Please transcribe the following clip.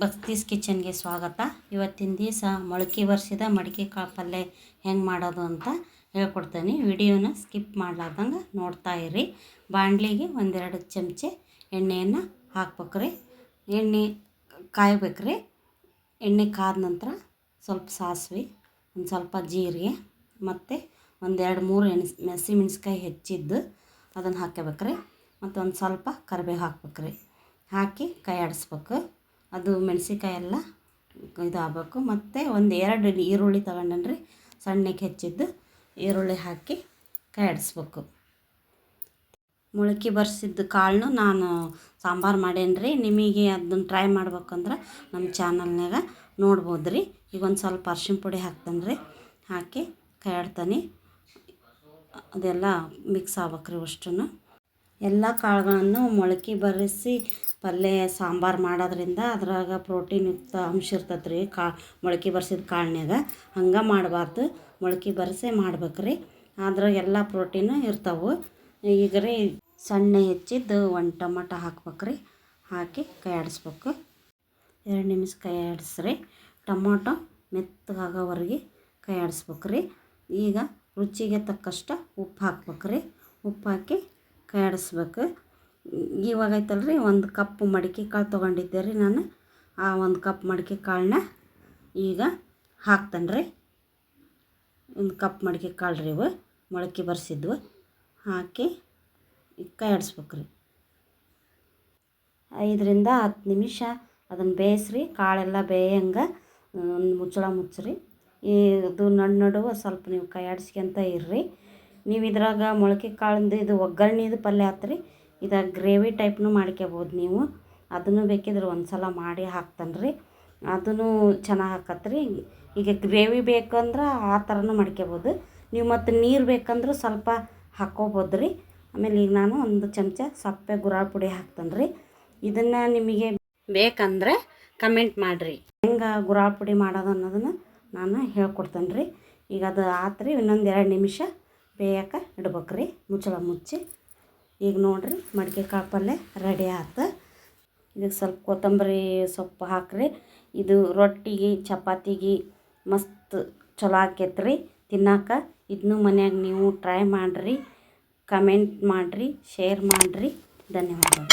ಸ್ವಾತೀಸ್ ಕಿಚನ್ಗೆ ಸ್ವಾಗತ. ಇವತ್ತಿನ ದಿವಸ ಮೊಳಕೆ ಬರ್ಸಿದ ಮಡಿಕೆ ಕಾಳು ಪಲ್ಯ ಹೆಂಗೆ ಮಾಡೋದು ಅಂತ ಹೇಳ್ಕೊಡ್ತೀನಿ. ವಿಡಿಯೋನ ಸ್ಕಿಪ್ ಮಾಡ್ಲಾರ್ದಂಗೆ ನೋಡ್ತಾ ಇರಿ. ಬಾಣಲಿಗೆ ಒಂದೆರಡು ಚಮಚೆ ಎಣ್ಣೆಯನ್ನು ಹಾಕ್ಬೇಕ್ರಿ. ಎಣ್ಣೆ ಕಾಯ್ಬೇಕ್ರಿ. ಎಣ್ಣೆ ಕಾದ ನಂತರ ಸ್ವಲ್ಪ ಸಾಸಿವೆ, ಒಂದು ಸ್ವಲ್ಪ ಜೀರಿಗೆ, ಮತ್ತು ಒಂದೆರಡು ಮೂರು ಎಣ್ಸಿ ಮೆಣಸಿನ್ಕಾಯಿ ಹೆಚ್ಚಿದ್ದು ಅದನ್ನು ಹಾಕ್ಕೋಬೇಕ್ರಿ ಮತ್ತು ಒಂದು ಸ್ವಲ್ಪ ಕರಿಬೇವು ಹಾಕ್ಬೇಕ್ರಿ. ಹಾಕಿ ಕೈ ಆಡಿಸ್ಬೇಕು ಅದು ಮೆಣಸಿನ್ಕಾಯಿ ಎಲ್ಲ ಇದು ಆಗಬೇಕು ಮತ್ತು ಒಂದು ಎರಡು ಈರುಳ್ಳಿ ತಗೊಂಡೇನಿ ಸಣ್ಣಕ್ಕೆ ಹೆಚ್ಚಿದ್ದು ಈರುಳ್ಳಿ ಹಾಕಿ ಕೈ ಆಡಿಸ್ಬೇಕು ಮೊಳಕೆ ಬರ್ಸಿದ್ದು ಕಾಳನ್ನು ನಾನು ಸಾಂಬಾರು ಮಾಡೇನಿ ರೀ ನಿಮಗೆ ಅದನ್ನ ಟ್ರೈ ಮಾಡ್ಬೇಕಂದ್ರೆ ನಮ್ಮ ಚಾನಲ್ನಾಗ ನೋಡ್ಬೋದು ರೀ ಈಗ ಒಂದು ಸ್ವಲ್ಪ ಅರ್ಶಿನ ಪುಡಿ ಹಾಕ್ತಾನೆ ರೀ ಹಾಕಿ ಕೈ ಆಡ್ತಾನೆ ಅದೆಲ್ಲ ಮಿಕ್ಸ್ ಆಗ್ಬೇಕು ರೀ ಅಷ್ಟೂ ಎಲ್ಲ ಕಾಳುಗಳನ್ನು ಮೊಳಕೆ ಬರಿಸಿ ಪಲ್ಯ, ಸಾಂಬಾರು ಮಾಡೋದ್ರಿಂದ ಅದ್ರಾಗ ಪ್ರೋಟೀನ್ ಯುಕ್ತ ಅಂಶ ಇರ್ತೈತೆ ರೀ ಕಾ, ಮೊಳಕೆ ಬರ್ಸಿದ ಕಾಳ್ನ್ಯಾಗ ಹಂಗೆ ಮಾಡಬಾರ್ದು. ಮೊಳಕೆ ಬರಿಸೇ ಮಾಡ್ಬೇಕು ರೀ ಅದ್ರಾಗ ಎಲ್ಲ ಪ್ರೋಟೀನು ಇರ್ತಾವೆ. ಈಗ ರೀ ಸಣ್ಣ ಹೆಚ್ಚಿದ್ದು ಒಂದು ಟೊಮಟೊ ಹಾಕ್ಬೇಕು ರೀ ಹಾಕಿ ಕೈ ಆಡಿಸ್ಬೇಕು ಎರಡು ನಿಮಿಷ ಕೈ ಆಡಿಸ್ರಿ ಟೊಮೊಟೊ ಮೆತ್ತಗಾಗೋವರೆಗೆ ಕೈ ಆಡಿಸ್ಬೇಕು ರೀ ಈಗ ರುಚಿಗೆ ತಕ್ಕಷ್ಟು ಉಪ್ಪು ಹಾಕ್ಬೇಕು ರೀ ಉಪ್ಪು ಹಾಕಿ ಕೈ ಆಡಿಸ್ಬೇಕು ಇವಾಗ ಐತಲ್ಲ ರೀ ಒಂದು ಕಪ್ ಮಡಿಕೆ ಕಾಳು ತೊಗೊಂಡಿದ್ದೆ ರೀ ನಾನು. ಆ ಒಂದು ಕಪ್ ಮಡಿಕೆ ಕಾಳನ್ನ ಈಗ ಹಾಕ್ತಾನೆ ರೀ ಒಂದು ಕಪ್ ಮಡಿಕೆ ಕಾಳು ರೀ ಇವು, ಮೊಳಕೆ ಬರ್ಸಿದ್ವು. ಹಾಕಿ ಕೈ ಆಡಿಸ್ಬೇಕು ರೀ ಐದರಿಂದ ಹತ್ತು ನಿಮಿಷ ಅದನ್ನು ಬೇಯಿಸ್ರಿ, ಕಾಳೆಲ್ಲ ಬೇಯಂಗೆ ಮುಚ್ಚಳ ಮುಚ್ಚ್ರಿ. ಇದು ನಡು ನಡುವೆ ಸ್ವಲ್ಪ ನೀವು ಕೈ ಆಡಿಸ್ಕೊಂತ ಇರ್ರಿ. ನೀವು ಇದ್ರಾಗ ಮೊಳಕೆ ಕಾಳಿಂದು ಇದು ಒಗ್ಗರ್ಣೆದು ಪಲ್ಯ ಆತ್ರಿ, ಇದು ಗ್ರೇವಿ ಟೈಪ್ನು ಮಾಡ್ಕೊಬೋದು ನೀವು. ಅದನ್ನು ಬೇಕಿದ್ರೆ ಒಂದು ಸಲ ಮಾಡಿ ಹಾಕ್ತಾನೆ ರೀ ಅದೂ ಚೆನ್ನಾಗಿ ಹಾಕತ್ರಿ. ಈಗ ಗ್ರೇವಿ ಬೇಕಂದ್ರೆ ಆ ಥರನೂ ಮಾಡ್ಕೊಬೋದು ನೀವು ಮತ್ತು ನೀರು ಬೇಕಂದ್ರೆ ಸ್ವಲ್ಪ ಹಾಕ್ಕೋಬೋದು ರೀ ಆಮೇಲೆ ಈಗ ನಾನು ಒಂದು ಚಮಚ ಸಪ್ಪೆ ಗುರಾಳ್ ಪುಡಿ ಹಾಕ್ತೇನೆ ರೀ ಇದನ್ನು ನಿಮಗೆ ಬೇಕಂದರೆ ಕಮೆಂಟ್ ಮಾಡಿರಿ. ಹೆಂಗೆ ಗುರಾಳ್ ಪುಡಿ ಮಾಡೋದು ಅನ್ನೋದನ್ನು ನಾನು ಹೇಳ್ಕೊಡ್ತೇನೆ ರೀ ಈಗ ಅದು ಆತ್ರಿ, ಇನ್ನೊಂದು ಎರಡು ನಿಮಿಷ ಬೇಯಕ್ಕೆ ಇಡ್ಬೇಕ್ರಿ, ಮುಚ್ಚಳ ಮುಚ್ಚಿ. ಈಗ ನೋಡಿರಿ, ಮಡಿಕೆ ಕಾಳು ಪಲ್ಯ ರೆಡಿ ಆತು. ಇದಕ್ಕೆ ಸ್ವಲ್ಪ ಕೊತ್ತಂಬರಿ ಸೊಪ್ಪು ಹಾಕ್ರಿ. ಇದು ರೊಟ್ಟಿಗೆ, ಚಪಾತಿಗೆ ಮಸ್ತ್ ಚಲೋ ಆಕೈತ್ರಿ. ತಿನ್ನಕ್ಕೆ ಇದನ್ನೂ ಮನ್ಯಾಗ ನೀವು ಟ್ರೈ ಮಾಡಿರಿ ಕಮೆಂಟ್ ಮಾಡಿರಿ ಶೇರ್ ಮಾಡಿರಿ. ಧನ್ಯವಾದಗಳು.